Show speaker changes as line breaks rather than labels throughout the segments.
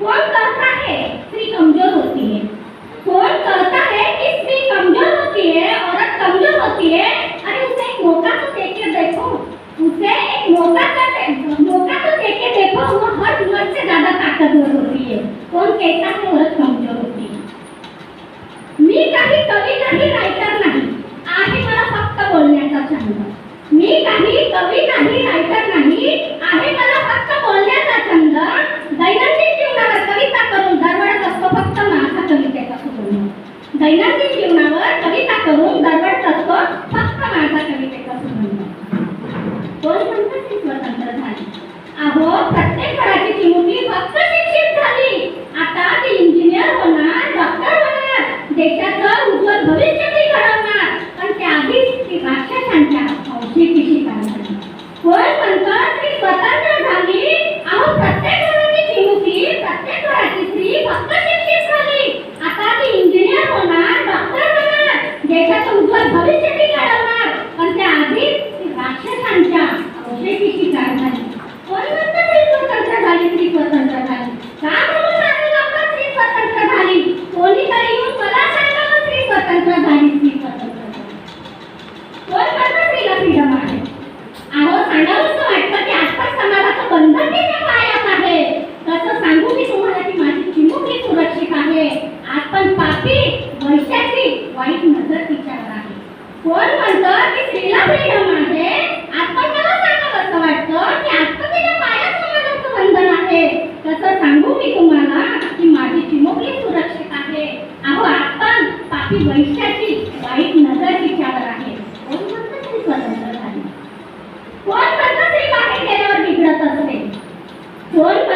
कौन करता है? स्त्री कमज़ोर होती है। कौन करता है कि स्त्री कमज़ोर होती है, औरत कमज़ोर होती है? अरे उसे एक मौका तो देख के देखो। उसे एक मौका तो कर मौका तो देख के देखो। वो हर मर्द से ज़्यादा ताकतवर होती है। कौन कहता है औरत कमज़ोर होती है? मी कभी कवि नहीं राइटर नहीं. आहे मला फक्त बोलण्याचा छंद. मी कभी कवि नहीं राइटर नहीं. आहे दैनंदिन जीवनावर कविता करून दरवडत असतो फक्त माझा कवितेचा संबंध. कोण म्हणतात तंत्रज्ञान अहो प्रत्येक घराची किमती फक्त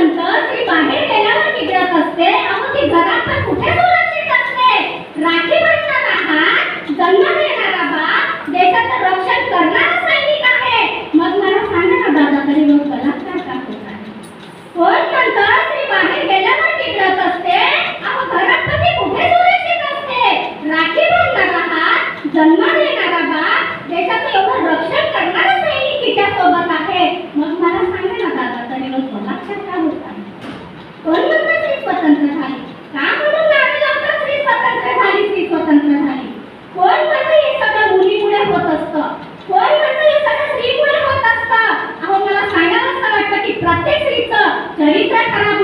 नंतर ती बाहेर गेल्यावर बिघडत असते अहो ती घरात पण कुठे सुरक्षित असते राखी जन्म देणारा बाप देशाचं रक्षण करणार सैनिक आहे. मग मला सांगा ना दादा लोक बलात्कार ती बाहेर गेल्यावर बिघडत असते अहो घरात पण ती कुठे सुरक्षित असते राखी जन्म போராட்டனா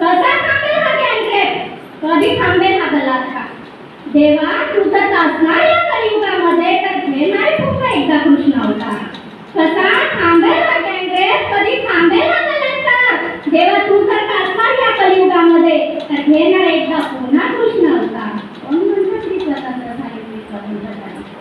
कसा थांबेल हा कॅन्ट्रेप कधी थांबेल हा गलाखा देवा तू तर असणार या कलियुगामध्ये तर हे नाही फुकला एकदा कृष्ण होता कसा थांबेल हा कॅन्ट्रेप कधी थांबेल हा गलाखा देवा तू तर असणार या कलियुगामध्ये तर हे नाही एकदा पुन्हा कृष्ण होता म्हणून म्हणतात की स्वतंत्र झाले स्वतंत्र झाले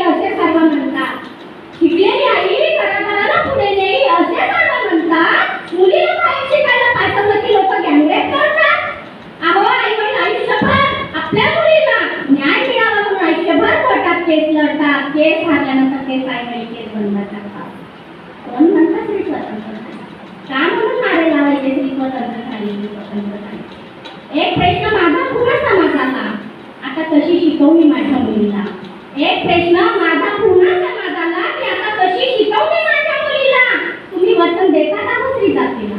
असे सर्व म्हणतात. शिकलेली आई घरादाराला पुढे नेई असे सर्व म्हणतात. मुलीला बाहेर शिकायला पाठवलं की लोक गँगरेप करतात. अहो आई वडील आयुष्यभर आपल्या मुलीला न्याय मिळावा म्हणून आयुष्यभर कोर्टात केस लढतात. केस हारल्यानंतर केस आई वडील केस बंद करतात. कोण म्हणतात श्री स्वतंत्र का म्हणून नारे लावायचे श्री स्वतंत्र झाली स्वतंत्र झाली एक प्रश्न माझा पूर्ण समाजाला आता कशी शिकवली माझ्या मुलीला? एक प्रश्न माझा पूर्ण समाजाला की आता कशी शिकवली माझ्या मुलीला? तुम्ही वचन देता का हो श्री जातीला?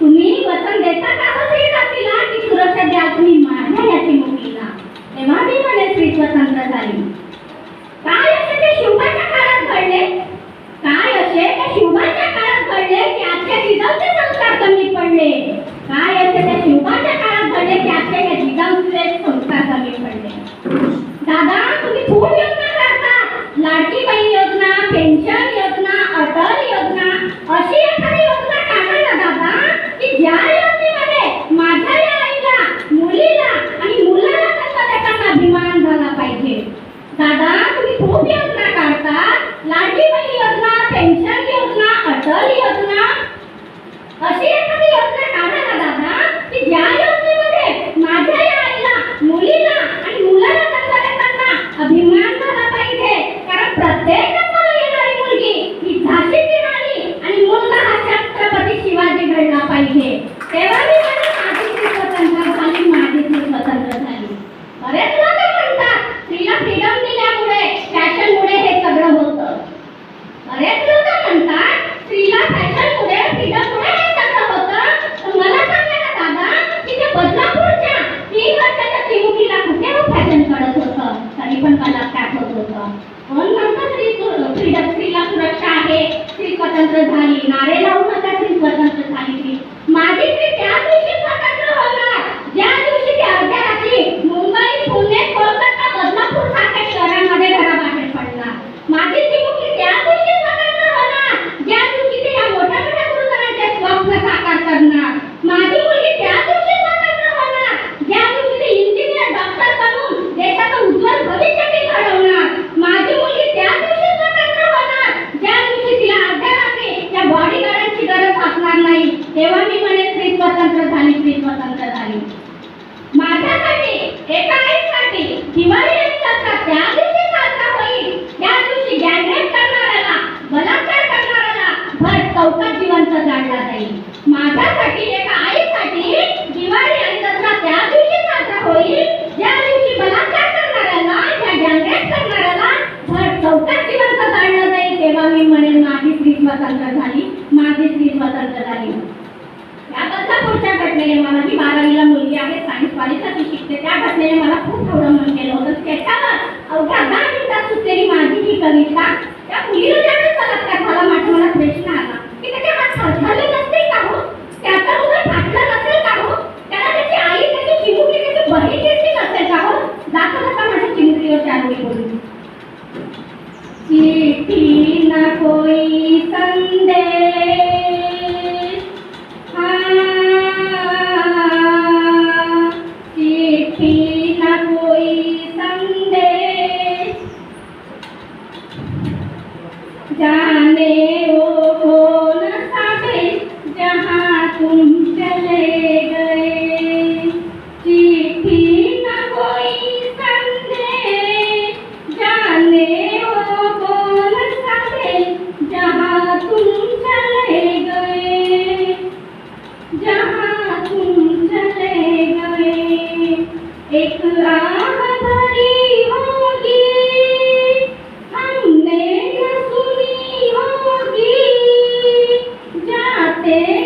तुम्ही वचन देता का हो श्री जातीला? की सुरक्षा द्याल तुम्ही माझ्या याची मुलीला. तेव्हा मी म्हणे श्री स्वतंत्र झाली. काय असे ते शिवबाच्या काळात घडले? काय असे त्या शिवबाच्या काळात घडले की आजच्या जिजाऊचे संस्कार कमी पडले? काय असे त्या शिवबाच्या काळात घडले की आजच्या या जिजाऊचे संस्कार कमी पडले? दादा तुम्ही खूप योजना करतात लाडकी बहीण योजना पेन्शन योजना अटल योजना अशी एखादी योजना काढा ना दादा की ज्या योजनेमध्ये माझ्या या आईला मुलीला आणि मुलाला त्यांचा त्याचा अभिमान झाला पाहिजे दादा तुम्ही खूप योजना काढतात लाडकी बहीण योजना पेन्शन योजना अटल योजना अशी एखादी योजना काढा ना दादा की ज्या योजनेमध्ये माझ्या या आईला मुलीला आणि मुलाला त्यांचा त्यांना अभिमान झाला पाहिजे कारण प्रत्येक जन्माला येणारी मुलगी ही झाशीची राणी आणि मुलगा हा छत्रपती शिवाजी घडला पाहिजे तेव्हा मी म्हणेन, माझी स्त्री स्वतंत्र झाली माझी स्त्री स्वतंत्र झाली बरेच लोक म्हणतात स्त्रीला फ्रीडम दिल्यामुळे फॅशनमुळे हे सगळं होतं बरेच लोक म्हणतात स्त्रीला फॅशनमुळे फ्रीडममुळे हे सगळं होतं तर मला सांगा ना दादा की त्या बदलापूरच्या तीन वर्षाच्या चिमुकीला कुठे हो फॅशन कळत होतं तरी पण बलात्कार होत होतं कोण म्हणतं स्त्री सु- फ्रीडम स्त्रीला सुरक्षा आहे स्त्री स्वतंत्र झाली नारे लावू नका स्त्री स्वतंत्र झाली स्त्री माझी स्त्री त्या दिवशी स्वतंत्र होणार ज्या दिवशी ती अर्ध्या रात्री मुंबई पुणे कोलकाता बदलापूर सारख्या शहरांमध्ये घराबाहेर पडणार माझी चिमुकली त्या दिवशी स्वतंत्र होणार ज्या दिवशी ती या मोठ्या मोठ्या गुरुजनांचे स्वप्न साकार करणार माझी मुलगी त्या दिवशी स्वतंत्र होणार ज्या दिवशी ती इंजिनियर डॉक्टर बनून देशाचं उज्ज्वल भविष्य ती घडवणार माझी मुलगी त्या दिवशी स्वतंत्र होणार ज्या दिवशी तिला अर्ध्या रात्री त्या बॉडीगार्डांची गरज असणार नाही तेव्हा मी म्हणे स्त्री आणि झाली स्त्री स्वतंत्र झाली. माझ्यासाठी एका आईसाठी दिवाळी आणि त्या दिवशी साजरा होईल त्या दिवशी गँगरेप करणाऱ्याला बलात्कार करणाऱ्याला भर चौकात जिवंत जाळला जाईल. माझ्यासाठी एका आईसाठी दिवाळी आणि दसरा त्या दिवशी साजरा होईल ज्या दिवशी बलात्कार करणाऱ्याला त्या गँगरेप करणाऱ्याला भर चौकात जिवंत जाळलं जाईल तेव्हा मी म्हणेन माझी स्त्री स्वतंत्र झाली माझी स्त्री स्वतंत्र झाली. पुढच्या घटनेने मला मी बारावीला मुलगी आहे सायन्स कॉलेजसाठी शिकते त्या घटनेने मला खूप प्रवडमन केलं होतं. त्याच्यावर अवघ्या दहा मिनिटात सुटलेली माझी ही कविता त्या मुलीला बलात्कार de